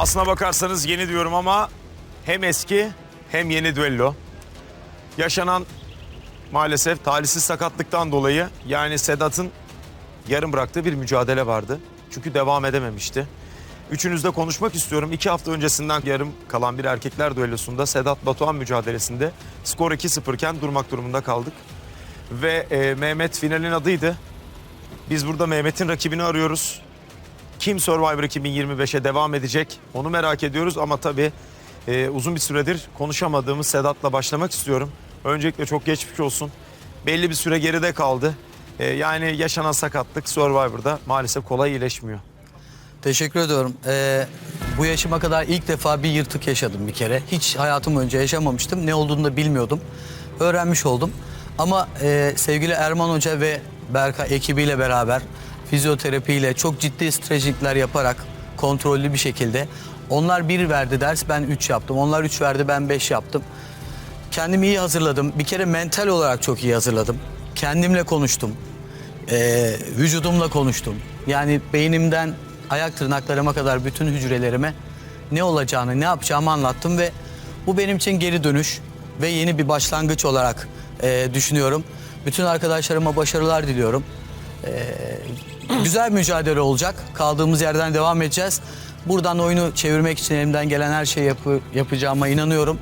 Aslına bakarsanız yeni diyorum ama hem eski hem yeni düello. Yaşanan maalesef talihsiz sakatlıktan dolayı yani Sedat'ın yarım bıraktığı bir mücadele vardı. Çünkü devam edememişti. Üçünüzle konuşmak istiyorum. İki hafta öncesinden yarım kalan bir erkekler düellosunda Sedat Batuhan mücadelesinde skor 2-0 iken durmak durumunda kaldık. Ve e, Mehmet finalin adıydı. Biz burada Mehmet'in rakibini arıyoruz. Kim Survivor 2025'e devam edecek onu merak ediyoruz ama tabii e, uzun bir süredir konuşamadığımız Sedat'la başlamak istiyorum. Öncelikle çok geçmiş olsun. Belli bir süre geride kaldı. E, yani yaşanan sakatlık Survivor'da maalesef kolay iyileşmiyor. Teşekkür ediyorum. Ee, bu yaşıma kadar ilk defa bir yırtık yaşadım bir kere. Hiç hayatım önce yaşamamıştım. Ne olduğunu da bilmiyordum. Öğrenmiş oldum. Ama e, sevgili Erman Hoca ve Berka ekibiyle beraber fizyoterapiyle çok ciddi stretchingler yaparak kontrollü bir şekilde onlar bir verdi ders ben üç yaptım. Onlar üç verdi ben beş yaptım. Kendimi iyi hazırladım. Bir kere mental olarak çok iyi hazırladım. Kendimle konuştum. Ee, vücudumla konuştum. Yani beynimden ayak tırnaklarıma kadar bütün hücrelerime ne olacağını, ne yapacağımı anlattım ve bu benim için geri dönüş ve yeni bir başlangıç olarak e, düşünüyorum. Bütün arkadaşlarıma başarılar diliyorum. Ee, güzel mücadele olacak. Kaldığımız yerden devam edeceğiz. Buradan oyunu çevirmek için elimden gelen her şeyi yapı, yapacağıma inanıyorum.